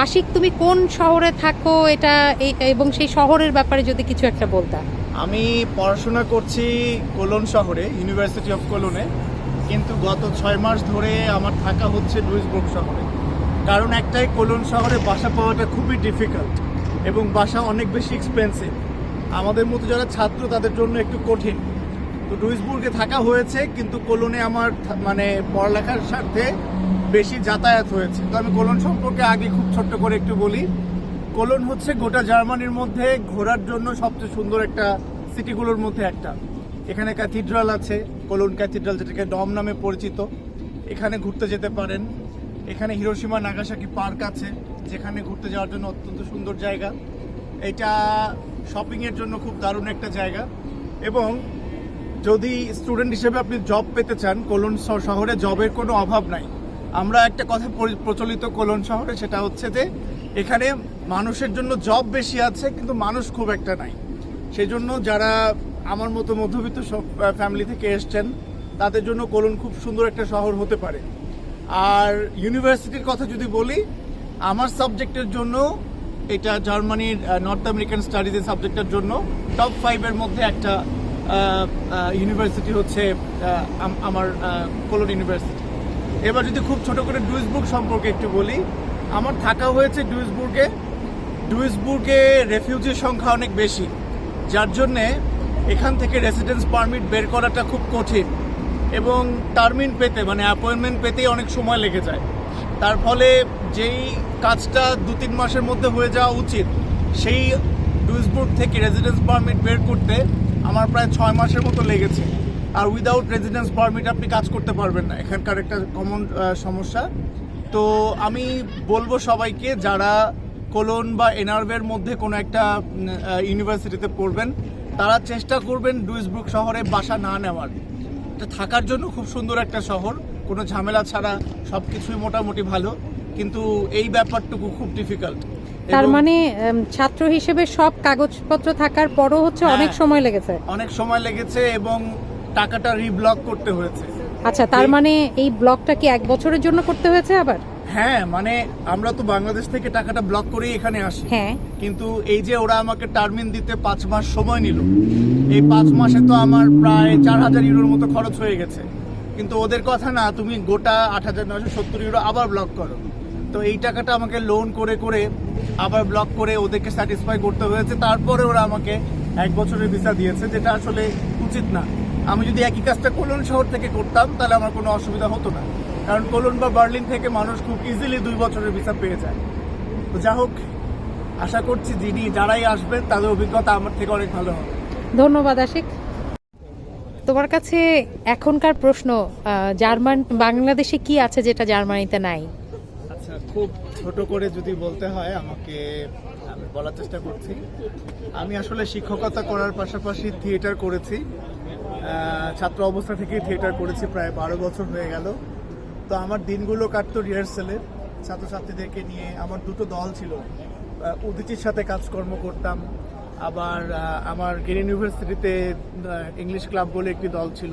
আশিক, তুমি কোন শহরে থাকো? এটা এবং সেই শহরের ব্যাপারে যদি কিছু একটা বলতা। আমি পড়াশোনা করছি কোলন শহরে ইউনিভার্সিটি অফ কোলনে কিন্তু গত ছয় মাস ধরে আমার থাকা হচ্ছে ডুইসবুর্গ শহরে। কারণ একটাই কোলন শহরে বাসা পাওয়াটা খুবই ডিফিকাল্ট এবং বাসা অনেক বেশি এক্সপেন্সিভ আমাদের মতো যারা ছাত্র, তাদের জন্য একটু কঠিন। তো ডুইসবুর্গে থাকা হয়েছে, কিন্তু কোলনে আমার মানে পড়ালেখার স্বার্থে বেশি যাতায়াত হয়েছে। তো আমি কোলন সম্পর্কে আগে খুব ছোট্ট করে একটু বলি। কোলন হচ্ছে গোটা জার্মানির মধ্যে ঘোরার জন্য সবচেয়ে সুন্দর একটা সিটিগুলোর মধ্যে একটা। এখানে ক্যাথিড্রাল আছে, কোলন ক্যাথিড্রাল যেটাকে ডম নামে পরিচিত। এখানে ঘুরতে যেতে পারেন। এখানে হিরোশিমা নাগাসাকি পার্ক আছে, যেখানে ঘুরতে যাওয়ার জন্য অত্যন্ত সুন্দর জায়গা। এটা শপিংয়ের জন্য খুব দারুণ একটা জায়গা। এবং যদি স্টুডেন্ট হিসেবে আপনি জব পেতে চান, কোলন শহরে জবের কোনো অভাব নাই। আমরা একটা কথা প্রচলিত কোলন শহরে, সেটা হচ্ছে যে এখানে মানুষের জন্য জব বেশি আছে, কিন্তু মানুষ খুব একটা নাই। সেই জন্য যারা আমার মতো মধ্যবিত্ত ফ্যামিলি থেকে এসছেন, তাদের জন্য কোলন খুব সুন্দর একটা শহর হতে পারে। আর ইউনিভার্সিটির কথা যদি বলি, আমার সাবজেক্টের জন্য এটা জার্মানির নর্থ আমেরিকান স্টাডিজের সাবজেক্টের জন্য টপ ফাইভের মধ্যে একটা ইউনিভার্সিটি হচ্ছে আমার কোলন ইউনিভার্সিটি এবার যদি খুব ছোট করে ডুইসবুর্গ সম্পর্কে একটু বলি, আমার থাকা হয়েছে ডুইসবুর্গে। ডুইসবুর্গে রেফিউজির সংখ্যা অনেক বেশি, যার জন্যে এখান থেকে রেসিডেন্স পারমিট বের করাটা খুব কঠিন এবং টার্মিন পেতে মানে অ্যাপয়েন্টমেন্ট পেতেই অনেক সময় লেগে যায়। তার ফলে যেই কাজটা দু তিন মাসের মধ্যে হয়ে যাওয়া উচিত, সেই ডুইসবুর্গ থেকে রেসিডেন্স পারমিট বের করতে আমার প্রায় ছয় মাসের মতো লেগেছে। আর উইদাউট রেসিডেন্স পারমিট আপনি কাজ করতে পারবেন না। এখানকার একটা কমন সমস্যা। তো আমি বলব সবাইকে যারা কোলন বা এনআরভের মধ্যে কোনো একটা ইউনিভার্সিটিতে পড়বেন তারা চেষ্টা করবেন ডুইসব্রুক শহরে বাসা না নেওয়ার। এটা থাকার জন্য খুব সুন্দর একটা শহর। কোনো ঝামেলা ছাড়া সব কিছুই মোটামুটি ভালো কিন্তু এই ব্যাপারটুকু খুব ডিফিকাল্ট তার মানে ছাত্র হিসেবে সব কাগজপত্র থাকার পরও হচ্ছে হ্যাঁ। অনেক সময় লেগেছে। অনেক সময় লেগেছে এবং টাকাটা রিব্লক করতে হয়েছে। আচ্ছা তার মানে এই ব্লকটা কি এক বছরের জন্য করতে হয়েছে আবার? হ্যাঁ মানে আমরা তো বাংলাদেশ থেকে টাকাটা ব্লক করেই এখানে আসি। হ্যাঁ। কিন্তু এই যে ওরা আমাকে টার্মিন দিতে পাঁচ মাস সময় নিল এই পাঁচ মাসে তো আমার প্রায় চার হাজার ইউরোর মতো খরচ হয়ে গেছে। কিন্তু ওদের কথা না তুমি গোটা আট হাজার নয়শো সত্তর ইউরো আবার ব্লক করো। তো এই টাকাটা আমাকে লোন করে করে আবার ব্লক করে ওদেরকে স্যাটিসফাই করতে হয়েছে। তারপরে ওরা আমাকে এক বছরের ভিসা দিয়েছে যেটা আসলে উচিত না। আমি যদি একই কাজটা কোলন শহর থেকে করতাম তাহলে আমার কোনো অসুবিধা হতো না। কারণ কোলন বা বার্লিন থেকে মানুষ খুব ইজিলি দুই বছরের ভিসা পেয়ে যায়। তো যা হোক আশা করছি যিনি যারাই আসবেন তাদের অভিজ্ঞতা আমার থেকে অনেক ভালো হবে। ধন্যবাদ আশিক। তোমার কাছে এখনকার প্রশ্ন জার্মান বাংলাদেশে কি আছে যেটা জার্মানিতে নাই? আচ্ছা খুব ছোট করে যদি বলতে হয় আমাকে আমি বলার চেষ্টা করছি। আমি আসলে শিক্ষকতা করার পাশাপাশি থিয়েটার করেছি। ছাত্র অবস্থা থেকেই থিয়েটার করেছি প্রায় বারো বছর হয়ে গেল। তো আমার দিনগুলো কাটতো রিহার্সেলে ছাত্রছাত্রীদেরকে নিয়ে আমার দুটো দল ছিল। আহ, উদিচির সাথে কাজকর্ম করতাম। আবার আমার গেন ইউনিভার্সিটিতে ইংলিশ ক্লাব বলে একটি দল ছিল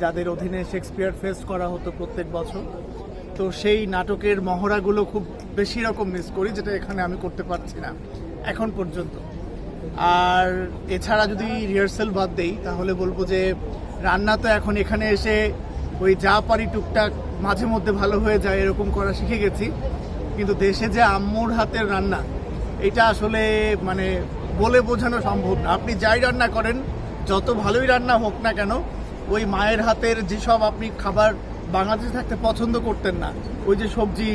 যাদের অধীনে শেক্সপিয়ার ফেস্ট করা হতো প্রত্যেক বছর। তো সেই নাটকের মহড়াগুলো খুব বেশি রকম মিস করি যেটা এখানে আমি করতে পারছি না এখন পর্যন্ত। আর এছাড়া যদি রিহার্সেল বাদ দেই, তাহলে বলব যে রান্না তো এখন এখানে এসে ওই যা পারি টুকটাক মাঝে মধ্যে ভালো হয়ে যায়, এরকম করা শিখে গেছি। কিন্তু দেশে যে আম্মুর হাতের রান্না, এটা আসলে মানে বলে বোঝানো সম্ভব না। আপনি যাই রান্না করেন, যত ভালোই রান্না হোক না কেন, ওই মায়ের হাতের যেসব আপনি খাবার বাংলাদেশে থাকতে পছন্দ করতেন না, ওই যে সবজি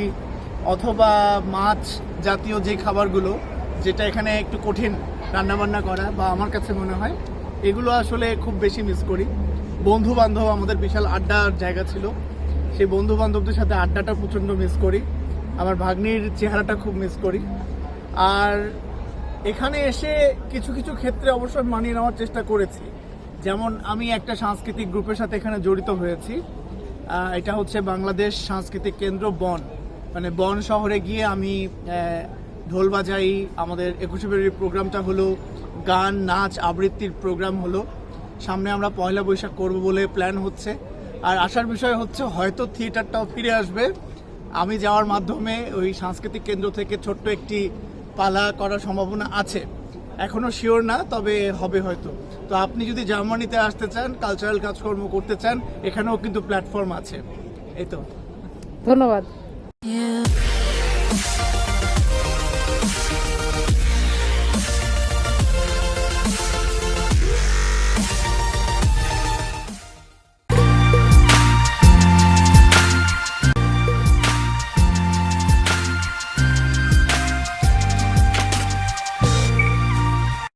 অথবা মাছ জাতীয় যে খাবারগুলো, যেটা এখানে একটু কঠিন রান্নাবান্না করা বা আমার কাছে মনে হয়, এগুলো আসলে খুব বেশি মিস করি। বন্ধু বান্ধব আমাদের বিশাল আড্ডার জায়গা ছিল। সেই বন্ধু বান্ধবদের সাথে আড্ডাটা প্রচণ্ড মিস করি। আমার ভাগ্নির চেহারাটা খুব মিস করি। আর এখানে এসে কিছু কিছু ক্ষেত্রে অবশ্যই মানিয়ে নেওয়ার চেষ্টা করেছি। যেমন আমি একটা সাংস্কৃতিক গ্রুপের সাথে এখানে জড়িত হয়েছি। এটা হচ্ছে বাংলাদেশ সাংস্কৃতিক কেন্দ্র বন। মানে বন শহরে গিয়ে আমি ঢোল বাজাই আমাদের একুশে ফেব্রুয়ারি প্রোগ্রামটা হলো গান নাচ আবৃত্তির প্রোগ্রাম হলো। সামনে আমরা পয়লা বৈশাখ করব বলে প্ল্যান হচ্ছে। আর আসার বিষয় হচ্ছে হয়তো থিয়েটারটাও ফিরে আসবে। আমি যাওয়ার মাধ্যমে ওই সাংস্কৃতিক কেন্দ্র থেকে ছোট্ট একটি পালা করার সম্ভাবনা আছে। এখনও শিওর না তবে হবে হয়তো। তো আপনি যদি জার্মানিতে আসতে চান কালচারাল কাজকর্ম করতে চান এখানেও কিন্তু প্ল্যাটফর্ম আছে। এই তো। ধন্যবাদ।